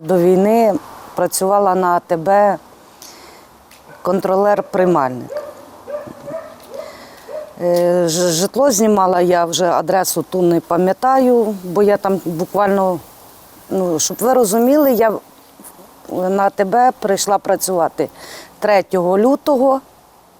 До війни працювала на АТБ контролер-приймальник. Е, Житло знімала я вже адресу ту не пам'ятаю, бо я там буквально, ну, щоб ви розуміли, я на АТБ прийшла працювати 3 лютого,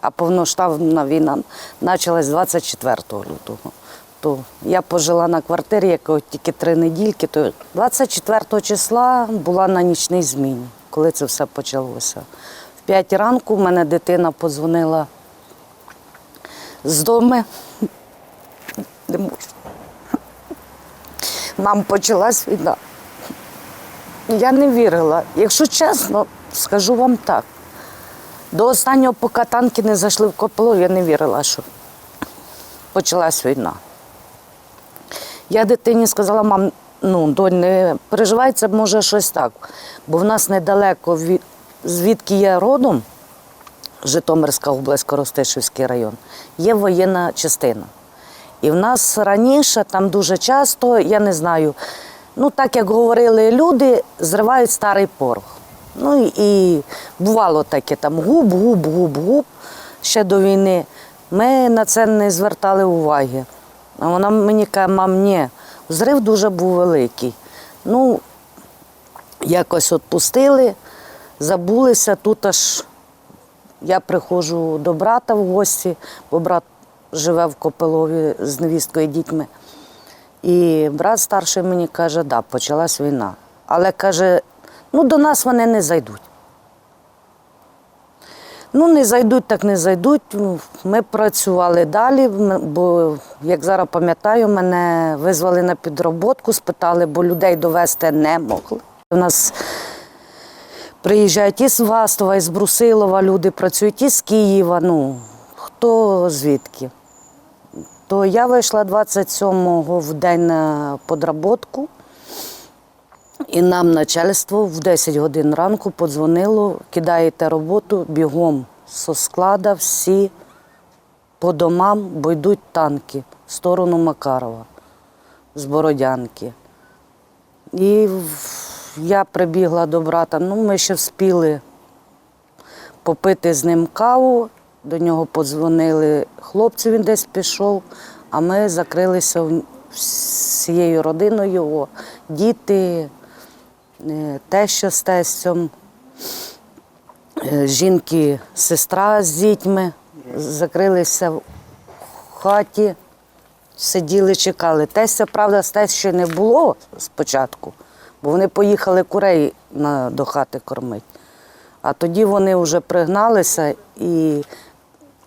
а повноштабна війна почалась 24 лютого. То я пожила на квартирі, яка тільки три недільки. То 24 числа була на нічній зміні, коли це все почалося. В 5 ранку в мене дитина подзвонила з дому. Не можу. Нам почалась війна. Я не вірила. Якщо чесно, скажу вам так. До останнього, поки танки не зайшли в Копило, я не вірила, що почалась війна. Я дитині сказала, мам, ну, донь, не переживай, це може щось так. Бо в нас недалеко від звідки я родом, Житомирська область, Коростишівський район, є воєнна частина. І в нас раніше там дуже часто, я не знаю, ну так як говорили люди, зривають старий порох. Ну і, бувало таке там губ, губ, губ, губ ще до війни. Ми на це не звертали уваги. А вона мені каже, мам, ні, зрив дуже був великий. Ну, якось відпустили, забулися. Тут аж я приходжу до брата в гості, бо брат живе в Копилові з невісткою і дітьми. І брат старший мені каже, да, почалась війна. Але каже, ну до нас вони не зайдуть. Ну, не зайдуть, так не зайдуть. Ну, Ми працювали далі, бо, як зараз пам'ятаю, мене визвали на підроботку, спитали, бо людей довести не могли. У нас приїжджають і з Вастова, і з Брусилова люди працюють, і з Києва. Ну, хто звідки? То я вийшла 27-го в день на подработку. І нам начальство в 10 годин ранку подзвонило, кидаєте роботу бігом зі склада всі по домам, бо йдуть танки в сторону Макарова з Бородянки. І я прибігла до брата, ну ми ще вспіли попити з ним каву. До нього подзвонили хлопці, він десь пішов, а ми закрилися всією родиною діти, е, теща з тестем, жінки, сестра з дітьми. Закрилися в хаті, сиділи, чекали. Тестя, правда, з тещою не було спочатку, бо вони поїхали курей на, до хати кормити. А тоді вони вже пригналися і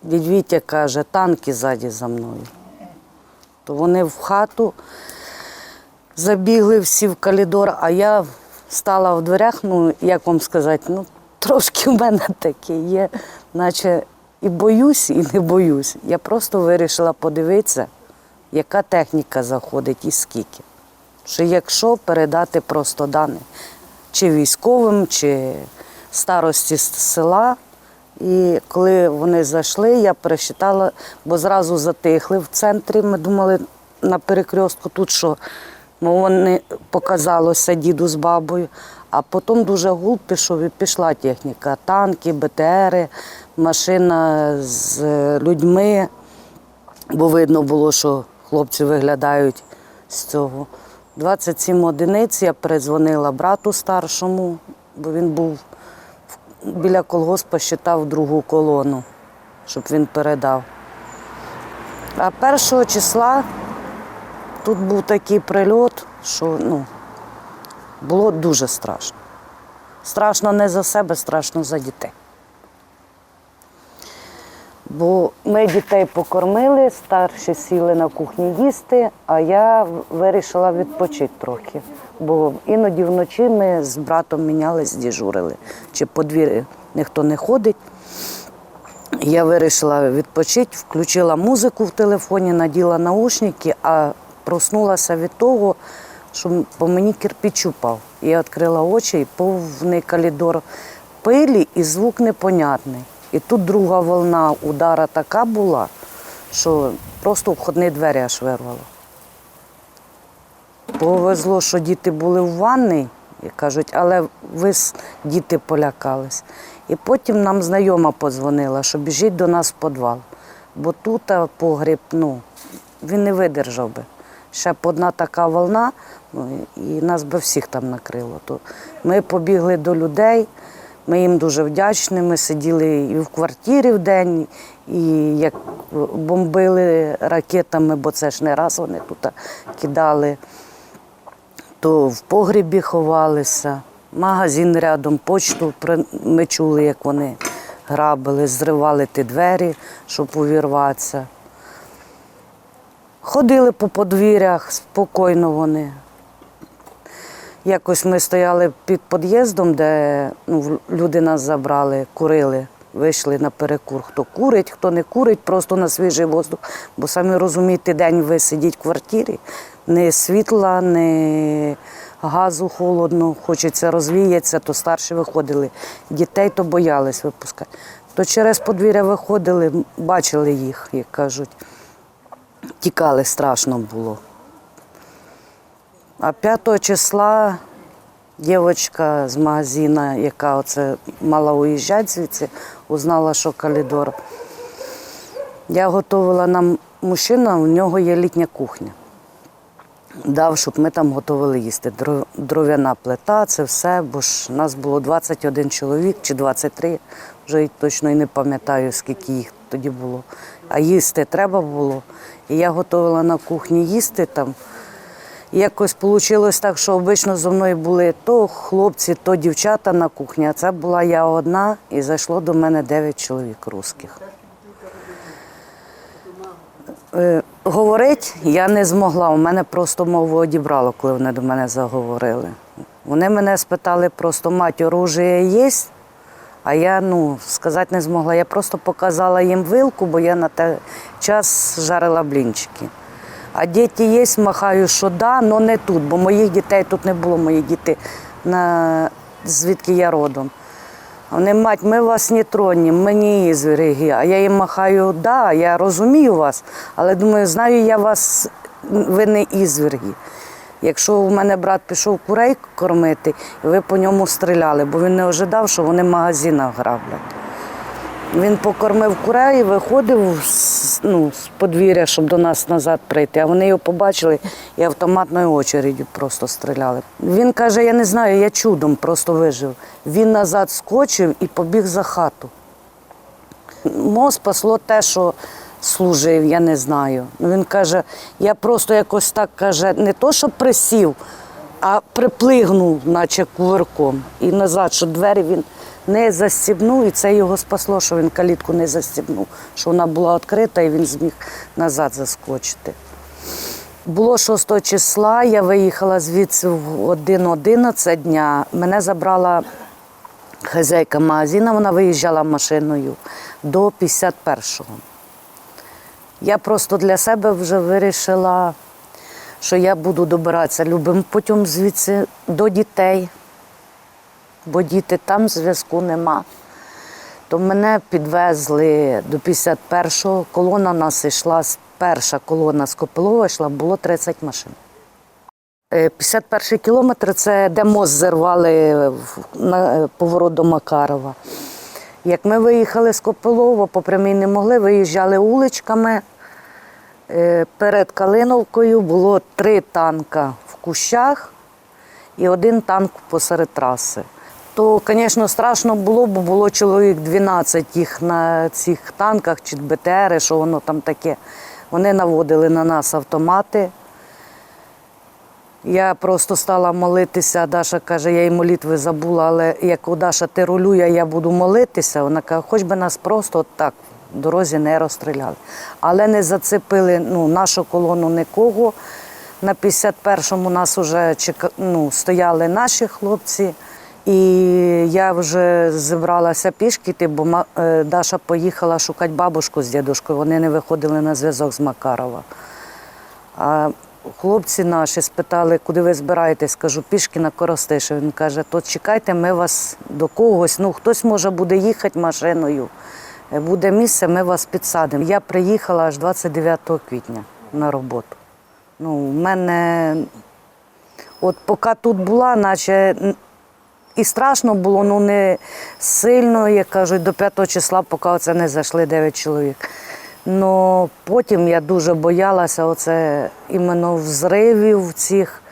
Вітя каже, танки ззаді за мною. То вони в хату забігли всі в коридор, а я стала в дверях, ну, як вам сказати, ну, трошки в мене таке є, наче і боюсь, і не боюсь. Я просто вирішила подивитися, яка техніка заходить і скільки. Що якщо передати просто дані, чи військовим, чи старості з села. І коли вони зайшли, я пересчитала, бо зразу затихли в центрі. Ми думали на перекрестку тут, що вони показалося діду з бабою. А потім дуже гул пішов і пішла техніка. Танки, БТРи, машина з е, людьми. Бо видно було, що хлопці виглядають з цього. 27 одиниць я передзвонила брату старшому, бо він був біля колгоспа, считав другу колону, щоб він передав. А першого числа тут був такий прильот, що ну, було дуже страшно. Страшно не за себе, страшно за дітей. Бо ми дітей покормили, старші сіли на кухні їсти, а я вирішила відпочити трохи. Бо іноді вночі ми з братом мінялись, діжурили. Чи по двір'ї ніхто не ходить. Я вирішила відпочити, включила музику в телефоні, наділа наушники, а проснулася від того, що по мені кирпіч упав. Я відкрила очі і повний коридор пилі і звук непонятний. І тут друга волна удара така була, що просто входні двері аж вирвало. Повезло, що діти були в ванні, І кажуть, але ви діти полякались. І потім нам знайома подзвонила, що біжіть до нас в підвал. Бо тут погріб, ну, він не видержав би. Ще б одна така волна, ну, і нас би всіх там накрило. То ми побігли до людей, ми їм дуже вдячні. Ми сиділи і в квартирі в день, і як бомбили ракетами, бо це ж не раз вони тут кидали то в погрібі ховалися, магазин рядом, почту ми чули, як вони грабили, зривали ті двері, щоб увірватися. Ходили по подвір'ях, спокійно вони. Якось ми стояли під під'їздом, де ну, люди нас забрали, курили, вийшли на перекур. Хто курить, хто не курить, просто на свіжий воздух. Бо самі розумієте, день ви сидіть в квартирі, ні світла, ні газу холодно, хочеться розвіятися, то старші виходили. Дітей то боялись випускати. То через подвір'я виходили, бачили їх, як кажуть. Тікали, страшно було. А 5 числа дівчинка з магазину, яка оце мала уїжджати звідси, узнала, що коридор. Я готувала нам мужчина, у нього є літня кухня. Дав, щоб ми там готували їсти. Дров'яна плита, це все, бо ж нас було 21 чоловік чи 23, вже точно і не пам'ятаю, скільки їх тоді було. А їсти треба було. І я готувала на кухні їсти там. І Якось вийшло так, що обично зо мною були то хлопці, то дівчата на кухні, а це була я одна, і зайшло до мене 9 чоловік русських. Е, Говорить я не змогла, у мене просто мову одібрало, коли вони до мене заговорили. Вони мене спитали просто, мать, оружие є? А я ну, сказати не змогла. Я просто показала їм вилку, бо я на той час жарила блінчики. А діти є, махаю, що да, але не тут, бо моїх дітей тут не було, мої діти, на... звідки я родом. Вони, мать, ми вас не тронемо, ми не ізвірги. А я їм махаю, да, я розумію вас, але думаю, знаю я вас, ви не ізвірги. Якщо у мене брат пішов курей кормити, і ви по ньому стріляли, бо він не ожидав, що вони в магазинах граблять. Він покормив курей і виходив з, ну, з подвір'я, щоб до нас назад прийти. А вони його побачили і автоматною очередю просто стріляли. Він каже: я не знаю, я чудом просто вижив. Він назад скочив і побіг за хату. Мо спасло те, що служив, я не знаю. Ну, Він каже, я просто якось так каже, не то, що присів, а приплигнув, наче кувирком. І назад, що двері він не застібнув, і це його спасло, що він калітку не застібнув, що вона була відкрита і він зміг назад заскочити. Було 6 числа, я виїхала звідси в 1.11 дня. Мене забрала хазяйка магазину, вона виїжджала машиною до 51-го. Я просто для себе вже вирішила, що я буду добиратися любим путем звідси до дітей, бо діти там зв'язку нема. То мене підвезли до 51-го, колона нас йшла, перша колона з Копилова йшла, було 30 машин. Е, 51 кілометр це де мост зірвали на е, поворот до Макарова. Як ми виїхали з Копилова, по прямій не могли, виїжджали вуличками. Е, Перед Калиновкою було три танка в кущах і один танк посеред траси. То, звісно, страшно було, бо було чоловік 12 їх на цих танках чи БТРи, що воно там таке. Вони наводили на нас автомати. Я просто стала молитися. Даша каже, я їй молитви забула, але як у Даша ти рулює, я буду молитися. Вона каже, хоч би нас просто от так дорозі не розстріляли. Але не зацепили ну, нашу колону нікого. На 51-му нас вже ну, стояли наші хлопці. І я вже зібралася пішки, бо е, Даша поїхала шукати бабушку з дідушкою. Вони не виходили на зв'язок з Макарова. А хлопці наші спитали, куди ви збираєтесь? Кажу, пішки на Коростишев. Він каже, то чекайте, ми вас до когось. Ну, хтось може буде їхати машиною. Буде місце, ми вас підсадимо. Я приїхала аж 29 квітня на роботу. Ну, у мене От поки тут була, наче і страшно було, ну не сильно, як кажуть, до 5 числа, поки оце не зайшли 9 чоловік. Ну потім я дуже боялася оце іменно взривів цих.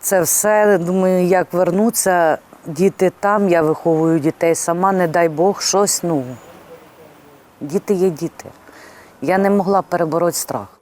Це все, думаю, як вернуться, діти там, я виховую дітей сама, не дай Бог, щось, ну. Діти є діти. Я не могла перебороти страх.